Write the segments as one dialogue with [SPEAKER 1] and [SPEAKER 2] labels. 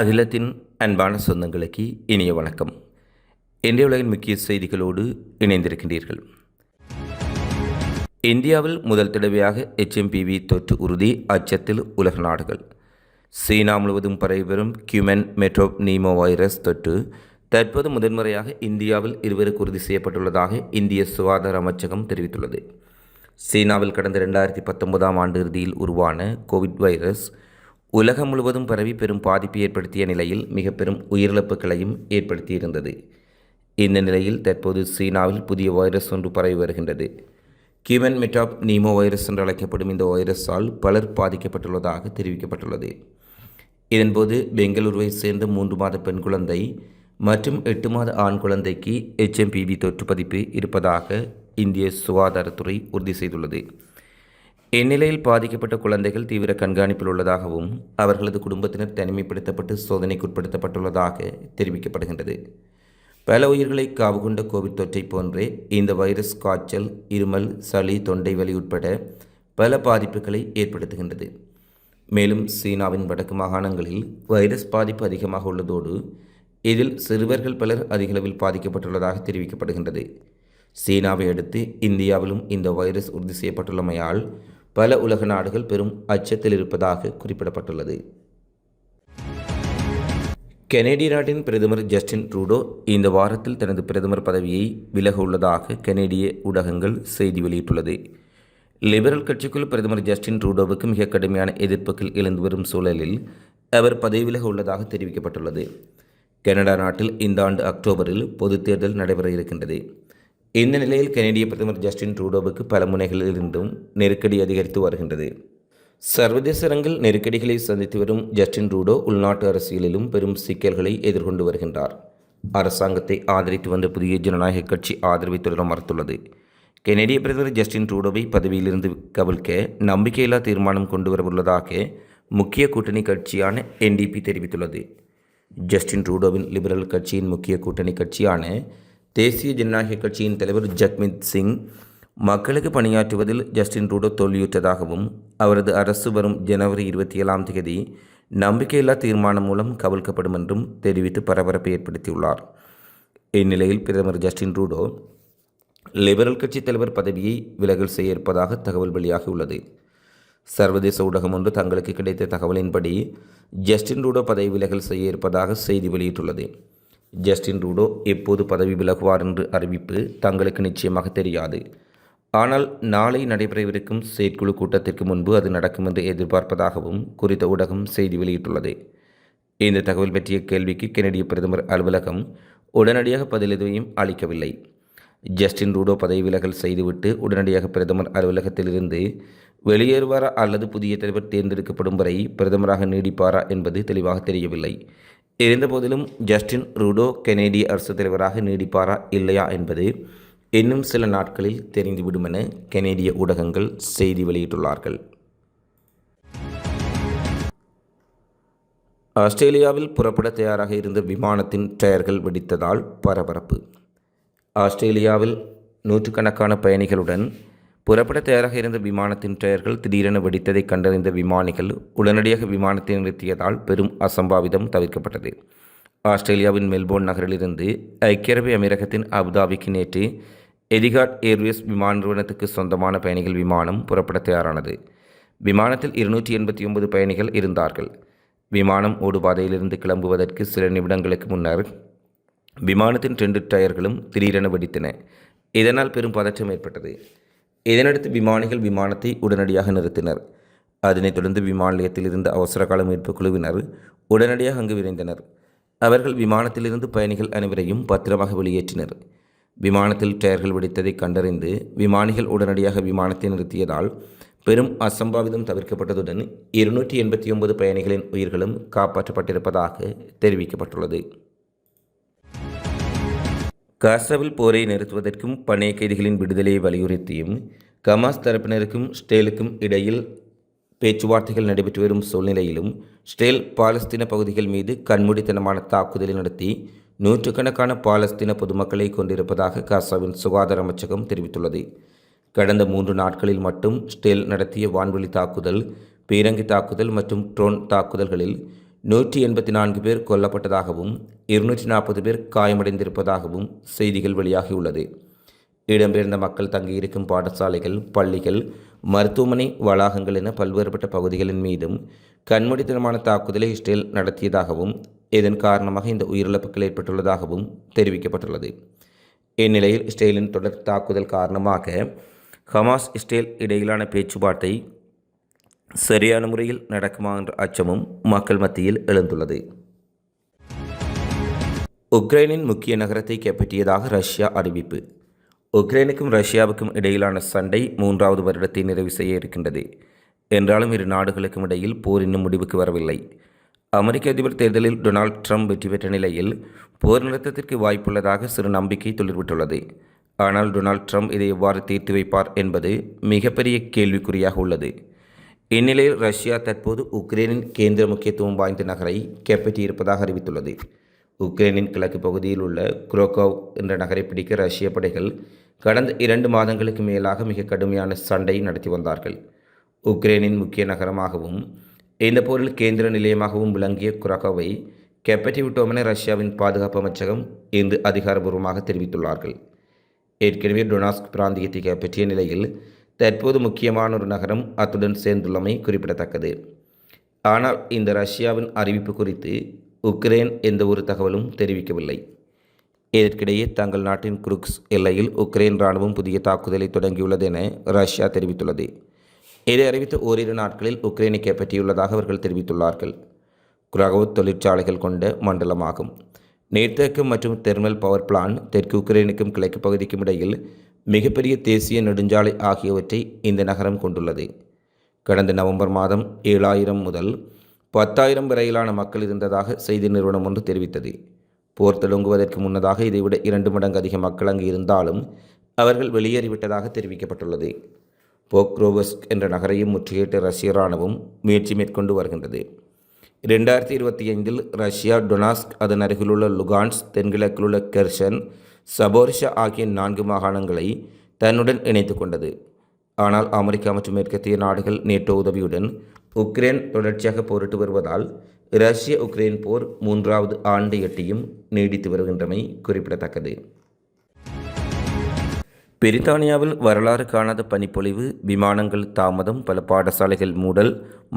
[SPEAKER 1] அகிலத்தின் அன்பான சொந்தங்களுக்கு இனிய வணக்கம். இந்திய உலகின் முக்கிய செய்திகளோடு இணைந்திருக்கின்றீர்கள். இந்தியாவில் முதல் தடவையாக ஹெச்எம்பிவி தொற்று உறுதி அச்சத்தில் உலக நாடுகள். சீனா முழுவதும் பரவிவரும் கியூமன் மெட்ரோ நீமோ வைரஸ் தொற்று தற்போது முதன்முறையாக இந்தியாவில் இருவருக்கு உறுதி செய்யப்பட்டுள்ளதாக இந்திய சுகாதார அமைச்சகம் தெரிவித்துள்ளது. சீனாவில் கடந்த ரெண்டாயிரத்தி பத்தொன்பதாம் ஆண்டு இறுதியில் உருவான கோவிட் வைரஸ் உலகம் முழுவதும் பரவி பெரும் பாதிப்பு ஏற்படுத்திய நிலையில் மிக பெரும் உயிரிழப்புகளையும் ஏற்படுத்தியிருந்தது. இந்த நிலையில் தற்போது சீனாவில் புதிய வைரஸ் ஒன்று பரவி வருகின்றது. கியூமன் மெட்டாப் நீமோ வைரஸ் என்று அழைக்கப்படும் இந்த வைரஸால் பலர் பாதிக்கப்பட்டுள்ளதாக தெரிவிக்கப்பட்டுள்ளது. இதன்போது பெங்களூருவை சேர்ந்த மூன்று மாத பெண் குழந்தை மற்றும் எட்டு மாத ஆண் குழந்தைக்கு ஹெச்எம்பிவி தொற்று பதிப்பு இருப்பதாக இந்திய சுகாதாரத்துறை உறுதி செய்துள்ளது. இந்நிலையில் பாதிக்கப்பட்ட குழந்தைகள் தீவிர கண்காணிப்பில் உள்ளதாகவும் அவர்களது குடும்பத்தினர் தனிமைப்படுத்தப்பட்டு சோதனைக்குட்படுத்தப்பட்டுள்ளதாக தெரிவிக்கப்படுகின்றது. பல உயிர்களை காவு கொண்ட கோவிட் தொற்றை போன்றே இந்த வைரஸ் காய்ச்சல் இருமல் சளி தொண்டை வலி உட்பட பல பாதிப்புகளை ஏற்படுத்துகின்றது. மேலும் சீனாவின் வடக்கு மாகாணங்களில் வைரஸ் பாதிப்பு அதிகமாக உள்ளதோடு இதில் சிறுவர்கள் பலர் அதிகளவில் பாதிக்கப்பட்டுள்ளதாக தெரிவிக்கப்படுகின்றது. சீனாவை அடுத்து இந்தியாவிலும் இந்த வைரஸ் உறுதி செய்யப்பட்டுள்ளமையால் பல உலக நாடுகள் பெரும் அச்சத்தில் இருப்பதாக குறிப்பிடப்பட்டுள்ளது. கெனடிய நாட்டின் பிரதமர் ஜஸ்டின் ட்ரூடோ இந்த வாரத்தில் தனது பிரதமர் பதவியை விலக உள்ளதாக கெனடிய ஊடகங்கள் செய்தி வெளியிட்டுள்ளது. லிபரல் கட்சிக்குள் பிரதமர் ஜஸ்டின் ட்ரூடோவுக்கு மிக கடுமையான எதிர்ப்புகள் எழுந்து வரும் சூழலில் அவர் பதவி விலக உள்ளதாக தெரிவிக்கப்பட்டுள்ளது. கனடா நாட்டில் இந்த ஆண்டு அக்டோபரில் பொதுத் தேர்தல் நடைபெற இருக்கின்றது. இந்த நிலையில் கனேடிய பிரதமர் ஜஸ்டின் ட்ரூடோவுக்கு பல முனைகளில் இருந்தும் நெருக்கடி அதிகரித்து வருகின்றது. சர்வதேச அரங்கில் நெருக்கடிகளை சந்தித்து வரும் ஜஸ்டின் ட்ரூடோ உள்நாட்டு அரசியலிலும் பெரும் சிக்கல்களை எதிர்கொண்டு வருகின்றார். அரசாங்கத்தை ஆதரித்து வந்த புதிய ஜனநாயக கட்சி ஆதரவை தொடர மறுத்துள்ளது. கெனடிய பிரதமர் ஜஸ்டின் ட்ரூடோவை பதவியிலிருந்து கவிழ்க்க நம்பிக்கையில்லா தீர்மானம் கொண்டு வரவுள்ளதாக முக்கிய கூட்டணி கட்சியான என்டிபி தெரிவித்துள்ளது. ஜஸ்டின் ட்ரூடோவின் லிபரல் கட்சியின் முக்கிய கூட்டணி கட்சியான தேசிய ஜனநாயக கட்சியின் தலைவர் ஜக்மித் சிங் மக்களுக்கு பணியாற்றுவதில் ஜஸ்டின் ரூடோ தோல்வியுற்றதாகவும் அவரது அரசு வரும் ஜனவரி இருபத்தி ஏழாம் தேதி நம்பிக்கையில்லா தீர்மானம் மூலம் கவிழ்க்கப்படும் என்றும் தெரிவித்து பரபரப்பை ஏற்படுத்தியுள்ளார். இந்நிலையில் பிரதமர் ஜஸ்டின் ரூடோ லிபரல் கட்சி தலைவர் பதவியை விலகல் செய்ய இருப்பதாக தகவல் வெளியாகியுள்ளது. சர்வதேச ஊடகம் ஒன்று தங்களுக்கு கிடைத்த தகவலின்படி ஜஸ்டின் ரூடோ பதவி விலகல் செய்ய இருப்பதாக செய்தி வெளியிட்டுள்ளது. ஜஸ்டின் ரூடோ எப்போது பதவி விலகுவார் என்று அறிவிப்பு தங்களுக்கு நிச்சயமாக தெரியாது. ஆனால் நாளை நடைபெறவிருக்கும் செயற்குழு கூட்டத்திற்கு முன்பு அது நடக்கும் என்று எதிர்பார்ப்பதாகவும் குறித்த ஊடகம் செய்தி வெளியிட்டுள்ளது. இந்த தகவல் பற்றிய கேள்விக்கு கெனடிய பிரதமர் அலுவலகம் உடனடியாக பதில் எதுவையும் அளிக்கவில்லை. ஜஸ்டின் ரூடோ பதவி விலகல் செய்துவிட்டு உடனடியாக பிரதமர் அலுவலகத்திலிருந்து வெளியேறுவாரா அல்லது புதிய தலைவர் தேர்ந்தெடுக்கப்படும் வரை பிரதமராக நீடிப்பாரா என்பது தெளிவாக தெரியவில்லை. இருந்தபோதிலும் ஜஸ்டின் ரூடோ கெனேடிய அரசு தலைவராக நீடிப்பாரா இல்லையா என்பது இன்னும் சில நாட்களில் தெரிந்துவிடும் என கெனேடிய ஊடகங்கள் செய்தி வெளியிட்டுள்ளார்கள். ஆஸ்திரேலியாவில் புறப்பட தயாராக இருந்த விமானத்தின் டயர்கள் வெடித்ததால் பரபரப்பு. ஆஸ்திரேலியாவில் நூற்றுக்கணக்கான பயணிகளுடன் புறப்பட தயாராக இருந்த விமானத்தின் டயர்கள் திடீரென வெடித்ததை கண்டறிந்த விமானிகள் உடனடியாக விமானத்தை நிறுத்தியதால் பெரும் அசம்பாவிதம் தவிர்க்கப்பட்டது. ஆஸ்திரேலியாவின் மெல்போர்ன் நகரிலிருந்து ஐக்கிய அரபு அமீரகத்தின் அபுதாபிக்கு நேற்று எதிகாட் ஏர்வேஸ் விமான நிறுவனத்துக்கு சொந்தமான பயணிகள் விமானம் புறப்பட தயாரானது. விமானத்தில் இருநூற்றி எண்பத்தி ஒன்பது பயணிகள் இருந்தார்கள். விமானம் ஓடுபாதையிலிருந்து கிளம்புவதற்கு சில நிமிடங்களுக்கு முன்னர் விமானத்தின் ரெண்டு டயர்களும் திடீரென வெடித்தன. இதனால் பெரும் பதற்றம் ஏற்பட்டது. இதனடுத்து விமானிகள் விமானத்தை உடனடியாக நிறுத்தினர். அதனைத் தொடர்ந்து விமான நிலையத்தில் இருந்த அவசரகால மீட்பு குழுவினர் உடனடியாக அங்கு விரைந்தனர். அவர்கள் விமானத்திலிருந்து பயணிகள் அனைவரையும் பத்திரமாக வெளியேற்றினர். விமானத்தில் டயர்கள் வெடித்ததை கண்டறிந்து விமானிகள் உடனடியாக விமானத்தை நிறுத்தியதால் பெரும் அசம்பாவிதம் தவிர்க்கப்பட்டதுடன் இருநூற்றி எண்பத்தி ஒன்பது பயணிகளின் உயிர்களும் காப்பாற்றப்பட்டிருப்பதாக தெரிவிக்கப்பட்டுள்ளது. காசாவில் போரை நிறுத்துவதற்கும் பணைய கைதிகளின் விடுதலையை வலியுறுத்தியும் கமாஸ் தரப்பினருக்கும் ஸ்டேலுக்கும் இடையில் பேச்சுவார்த்தைகள் நடைபெற்று வரும் சூழ்நிலையிலும் ஸ்டேல் பாலஸ்தீன பகுதிகள் மீது கண்மூடித்தனமான தாக்குதலை நடத்தி நூற்றுக்கணக்கான பாலஸ்தீன பொதுமக்களை கொண்டிருப்பதாக காசாவின் சுகாதார அமைச்சகம் தெரிவித்துள்ளது. கடந்த மூன்று நாட்களில் மட்டும் ஸ்டேல் நடத்திய வான்வெளி தாக்குதல் பீரங்கி தாக்குதல் மற்றும் ட்ரோன் தாக்குதல்களில் நூற்றி எண்பத்தி நான்கு பேர் கொல்லப்பட்டதாகவும் இருநூற்றி நாற்பது பேர் காயமடைந்திருப்பதாகவும் செய்திகள் வெளியாகியுள்ளது. இடம்பெயர்ந்த மக்கள் தங்கியிருக்கும் பாடசாலைகள் பள்ளிகள் மருத்துவமனை வளாகங்கள் என பல்வேறுபட்ட பகுதிகளின் மீதும் கண்மூடித்தனமான தாக்குதலை இஸ்ரேல் நடத்தியதாகவும் இதன் காரணமாக இந்த உயிரிழப்புகள் ஏற்பட்டுள்ளதாகவும் தெரிவிக்கப்பட்டுள்ளது. இந்நிலையில் இஸ்ரேலின் தொடர் தாக்குதல் காரணமாக ஹமாஸ் இஸ்ரேல் இடையிலான பேச்சுவார்த்தை சரியான முறையில் நடக்குமா என்ற அச்சமும் மக்கள் மத்தியில் எழுந்துள்ளது. உக்ரைனின் முக்கிய நகரத்தை கைப்பற்றியதாக ரஷ்யா அறிவிப்பு. உக்ரைனுக்கும் ரஷ்யாவுக்கும் இடையிலான சண்டை மூன்றாவது வருடத்தை நிறைவு செய்ய இருக்கின்றது. என்றாலும் இரு நாடுகளுக்கும் இடையில் போர் இன்னும் முடிவுக்கு வரவில்லை. அமெரிக்க அதிபர் தேர்தலில் டொனால்ட் ட்ரம்ப் வெற்றி பெற்ற நிலையில் போர் நிறுத்தத்திற்கு வாய்ப்புள்ளதாக சிறு நம்பிக்கை துளிர்விட்டுள்ளது ஆனால் டொனால்ட் ட்ரம்ப் இதை எவ்வாறு தீர்த்து வைப்பார் என்பது மிகப்பெரிய கேள்விக்குறியாக உள்ளது. இந்நிலையில் ரஷ்யா தற்போது உக்ரைனின் கேந்திர முக்கியத்துவம் வாய்ந்த நகரை கைப்பற்றியிருப்பதாக அறிவித்துள்ளது. உக்ரைனின் கிழக்கு பகுதியில் உள்ள குரோகோவ் என்ற நகரை பிடிக்க ரஷ்ய படைகள் கடந்த இரண்டு மாதங்களுக்கு மேலாக மிக கடுமையான சண்டை நடத்தி வந்தார்கள். உக்ரைனின் முக்கிய நகரமாகவும் இந்த போரில் கேந்திர நிலையமாகவும் விளங்கிய குரோகோவை கைப்பற்றிவிட்டோம் விட்டோமென ரஷ்யாவின் பாதுகாப்பு அமைச்சகம் இன்று அதிகாரபூர்வமாக தெரிவித்துள்ளார்கள். ஏற்கனவே டொனாஸ்க் பிராந்தியத்தை கைப்பற்றிய நிலையில் தற்போது முக்கியமான ஒரு நகரம் அத்துடன் சேர்ந்துள்ளமை குறிப்பிடத்தக்கது. ஆனால் இந்த ரஷ்யாவின் அறிவிப்பு குறித்து உக்ரைன் எந்த ஒரு தகவலும் தெரிவிக்கவில்லை. இதற்கிடையே தங்கள் நாட்டின் குருக்ஸ் எல்லையில் உக்ரைன் இராணுவம் புதிய தாக்குதலை தொடங்கியுள்ளது என ரஷ்யா தெரிவித்துள்ளது. இதை அறிவித்த ஓரிரு நாட்களில் உக்ரைனை கைப்பற்றியுள்ளதாக அவர்கள் தெரிவித்துள்ளார்கள். குரகவ் தொழிற்சாலைகள் கொண்ட மண்டலமாகும். நீர்த்தேக்கம் மற்றும் தெர்மல் பவர் பிளான் தெற்கு உக்ரைனுக்கும் கிழக்கு பகுதிக்கும் இடையில் மிகப்பெரிய தேசிய நெடுஞ்சாலை ஆகியவற்றை இந்த நகரம் கொண்டுள்ளது. கடந்த நவம்பர் மாதம் ஏழாயிரம் முதல் பத்தாயிரம் வரையிலான மக்கள் இருந்ததாக செய்தி நிறுவனம் ஒன்று தெரிவித்தது. போர் தொடங்குவதற்கு முன்னதாக இதைவிட இரண்டு மடங்கு அதிக மக்கள் அங்கு இருந்தாலும் அவர்கள் வெளியேறிவிட்டதாக தெரிவிக்கப்பட்டுள்ளது. போக்ரோவஸ்க் என்ற நகரையும் முற்றுகையிட்டு ரஷ்ய இராணுவம் முயற்சி மேற்கொண்டு வருகின்றது. இரண்டாயிரத்தி இருபத்தி ஐந்தில் ரஷ்யா டொனாஸ்க் அதன் அருகிலுள்ள லுகான்ஸ் தென்கிழக்கில் உள்ள கெர்ஷன் சபோரிஷா ஆகிய நான்கு மாகாணங்களை தன்னுடன் இணைத்து கொண்டது. ஆனால் அமெரிக்கா மற்றும் மேற்கத்திய நாடுகள் நேட்டோ உதவியுடன் உக்ரைன் தொடர்ச்சியாக போரிட்டு வருவதால் ரஷ்ய உக்ரைன் போர் மூன்றாவது ஆண்டு எட்டியும் நீடித்து வருகின்றமை குறிப்பிடத்தக்கது. பிரித்தானியாவில் வரலாறு காணாத பனிப்பொழிவு விமானங்கள் தாமதம் பல பாடசாலைகள் மூடல்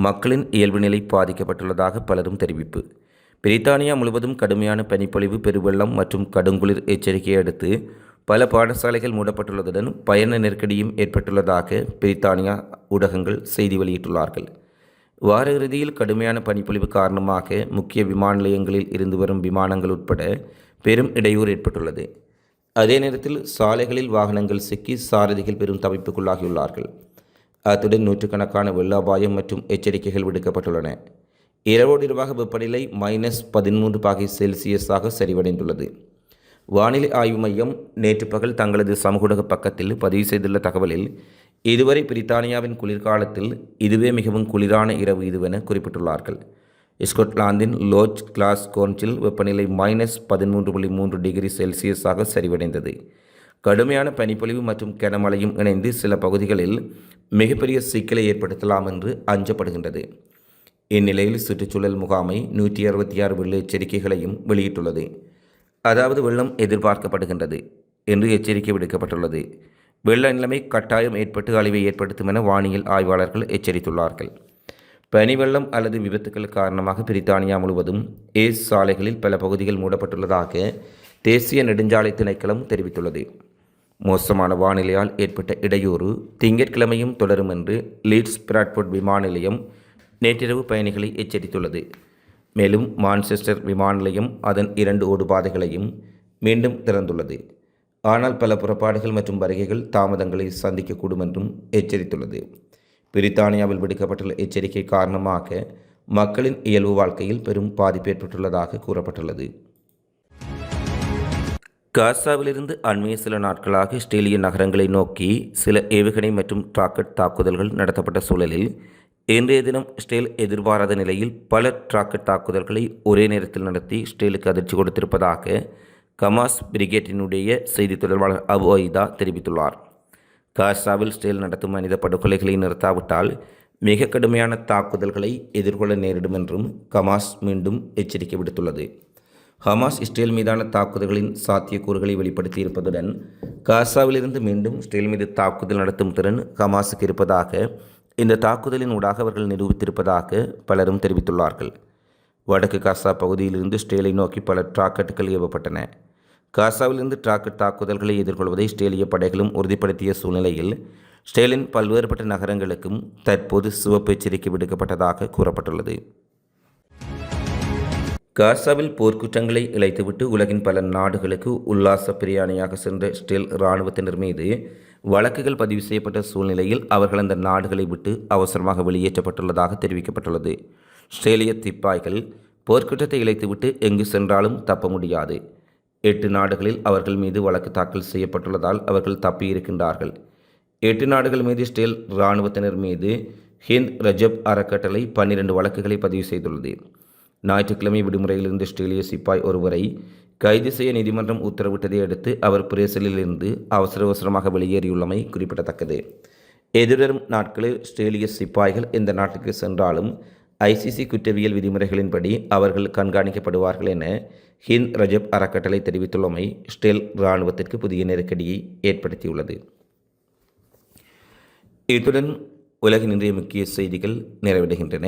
[SPEAKER 1] மக்களின் இயல்பு நிலை பாதிக்கப்பட்டுள்ளதாக பலரும் தெரிவிப்பு. பிரித்தானியா முழுவதும் கடுமையான பனிப்பொழிவு பெருவெள்ளம் மற்றும் கடுங்குளிர் எச்சரிக்கையை அடுத்து பல பாடசாலைகள் மூடப்பட்டுள்ளதுடன் பயண நெருக்கடியும் ஏற்பட்டுள்ளதாக பிரித்தானியா ஊடகங்கள் செய்தி வெளியிட்டுள்ளார்கள். வார இறுதியில் கடுமையான பனிப்பொழிவு காரணமாக முக்கிய விமான நிலையங்களில் இருந்து வரும் விமானங்கள் உட்பட பெரும் இடையூறு ஏற்பட்டுள்ளது. அதே நேரத்தில் சாலைகளில் வாகனங்கள் சிக்கி சாரதிகள் பெரும் தவிப்புக்குள்ளாகியுள்ளார்கள். அத்துடன் நூற்றுக்கணக்கான வெள்ள அபாயம் மற்றும் எச்சரிக்கைகள் விடுக்கப்பட்டுள்ளன. இரவோடு இரவாக வெப்பநிலை மைனஸ் பதிமூன்று பாகை செல்சியஸாக சரிவடைந்துள்ளது வானிலை ஆய்வு மையம் நேற்று பகல் தங்களது சமூக பக்கத்தில் பதிவு செய்துள்ள தகவலில் இதுவரை பிரித்தானியாவின் குளிர்காலத்தில் இதுவே மிகவும் குளிரான இரவு இதுவென குறிப்பிட்டுள்ளார்கள். ஸ்கொட்லாந்தின் லோச் கிளாஸ் கோன்ஸில் வெப்பநிலை மைனஸ் பதிமூன்று புள்ளி மூன்று டிகிரி செல்சியஸாக சரிவடைந்தது கடுமையான பனிப்பொழிவு மற்றும் கனமழையும் இணைந்து சில பகுதிகளில் மிகப்பெரிய சிக்கலை ஏற்படுத்தலாம் என்று அஞ்சப்படுகின்றது. இந்நிலையில் சுற்றுச்சூழல் முகாமை நூற்றி அறுபத்தி ஆறு வெள்ள எச்சரிக்கைகளையும் வெளியிட்டுள்ளது. அதாவது வெள்ளம் எதிர்பார்க்கப்படுகின்றது என்று எச்சரிக்கை விடுக்கப்பட்டுள்ளது. வெள்ள நிலைமை கட்டாயம் ஏற்பட்டு அழிவை ஏற்படுத்தும் என வானியல் ஆய்வாளர்கள் எச்சரித்துள்ளார்கள். பனி வெள்ளம் அல்லது விபத்துக்கள் காரணமாக பிரித்தானியா முழுவதும் ஏஸ் சாலைகளில் பல பகுதிகள் மூடப்பட்டுள்ளதாக தேசிய நெடுஞ்சாலை திணைக்களம் தெரிவித்துள்ளது. மோசமான வானிலையால் ஏற்பட்ட இடையூறு திங்கட்கிழமையும் தொடரும் என்று லீட்ஸ் பிராட்போர்ட் விமான நிலையம் நேற்றிரவு பயணிகளை எச்சரித்துள்ளது. மேலும் மான்செஸ்டர் விமான நிலையம் அதன் இரண்டு ஓடுபாதைகளையும் மீண்டும் திறந்துள்ளது. ஆனால் பல புறப்பாடுகள் மற்றும் வருகைகள் தாமதங்களை சந்திக்கக்கூடும் என்றும் எச்சரித்துள்ளது. பிரித்தானியாவில் விடுக்கப்பட்டுள்ள எச்சரிக்கை காரணமாக மக்களின் இயல்பு வாழ்க்கையில் பெரும் பாதிப்பு ஏற்பட்டுள்ளதாக கூறப்பட்டுள்ளது. காசாவிலிருந்து அண்மைய சில நாட்களாக இஸ்ரேலிய நகரங்களை நோக்கி சில ஏவுகணை மற்றும் ராக்கெட் தாக்குதல்கள் நடத்தப்பட்ட சூழலில் இன்றைய தினம் இஸ்ரேல் எதிர்பாராத நிலையில் பல ராக்கெட் தாக்குதல்களை ஒரே நேரத்தில் நடத்தி இஸ்ரேலுக்கு அதிர்ச்சி கொடுத்திருப்பதாக கமாஸ் பிரிகேட்டினுடைய செய்தி தொடர்பாளர் அபு ஐதா தெரிவித்துள்ளார். காசாவில் இஸ்ரேல் நடத்தும் மனித படுகொலைகளை நிறுத்தாவிட்டால் மிக கடுமையான தாக்குதல்களை எதிர்கொள்ள நேரிடும் என்றும் கமாஸ் மீண்டும் எச்சரிக்கை விடுத்துள்ளது. ஹமாஸ் இஸ்ரேல் மீதான தாக்குதல்களின் சாத்தியக்கூறுகளை வெளிப்படுத்தியிருப்பதுடன் காசாவிலிருந்து மீண்டும் இஸ்ரேல் மீது தாக்குதல் நடத்தும் திறன் ஹமாஸுக்கு இருப்பதாக இந்த தாக்குதலின் ஊடாக அவர்கள் நிரூபித்திருப்பதாக பலரும் தெரிவித்துள்ளார்கள். வடக்கு காசா பகுதியிலிருந்து இஸ்ரேலை நோக்கி பல டிராக்கெட்டுகள் ஏவப்பட்டன. காசாவிலிருந்து டிராக்கெட் தாக்குதல்களை எதிர்கொள்வதை இஸ்ரேலிய படைகளும் உறுதிப்படுத்திய சூழ்நிலையில் இஸ்ரேலின் பல்வேறுபட்ட நகரங்களுக்கும் தற்போது சிவப்பு எச்சரிக்கை விடுக்கப்பட்டதாக கூறப்பட்டுள்ளது. காசாவில் போர்க்குற்றங்களை இழைத்துவிட்டு உலகின் பல நாடுகளுக்கு உல்லாச பிரியாணியாக சென்ற இஸ்ரேல் இராணுவத்தினர் மீது வழக்குகள் பதிவு செய்யப்பட்ட சூழ்நிலையில் அவர்கள் அந்த நாடுகளை விட்டு அவசரமாக வெளியேற்றப்பட்டுள்ளதாக தெரிவிக்கப்பட்டுள்ளது. ஸ்ட்ரேலிய திப்பாய்கள் போர்க்குற்றத்தை இழைத்துவிட்டு எங்கு சென்றாலும் தப்ப முடியாது. எட்டு நாடுகளில் அவர்கள் மீது வழக்கு தாக்கல் செய்யப்பட்டுள்ளதால் அவர்கள் தப்பியிருக்கின்றார்கள். எட்டு நாடுகள் மீது இஸ்ரேல் இராணுவத்தினர் மீது ஹிந்த் ரஜப் அறக்கட்டளை பன்னிரண்டு வழக்குகளை பதிவு செய்துள்ளது. ஞாயிற்றுக்கிழமை விடுமுறையிலிருந்து ஆஸ்திரேலிய சிப்பாய் ஒருவரை கைது செய்ய நீதிமன்றம் உத்தரவிட்டதை அடுத்து அவர் பிரேசலிலிருந்து அவசர அவசரமாக வெளியேறியுள்ளமை குறிப்பிடத்தக்கது. எதிர்வரும் நாட்களில் ஆஸ்திரேலிய சிப்பாய்கள் இந்த நாட்டுக்கு சென்றாலும் ஐசிசி குற்றவியல் விதிமுறைகளின்படி அவர்கள் கண்காணிக்கப்படுவார்கள் என ஹிந்த் ரஜப் அறக்கட்டளை தெரிவித்துள்ளமை ஸ்டேல் இராணுவத்திற்கு புதிய நெருக்கடியை ஏற்படுத்தியுள்ளது. இத்துடன் உலகின் இன்றைய முக்கிய செய்திகள் நிறைவடைகின்றன.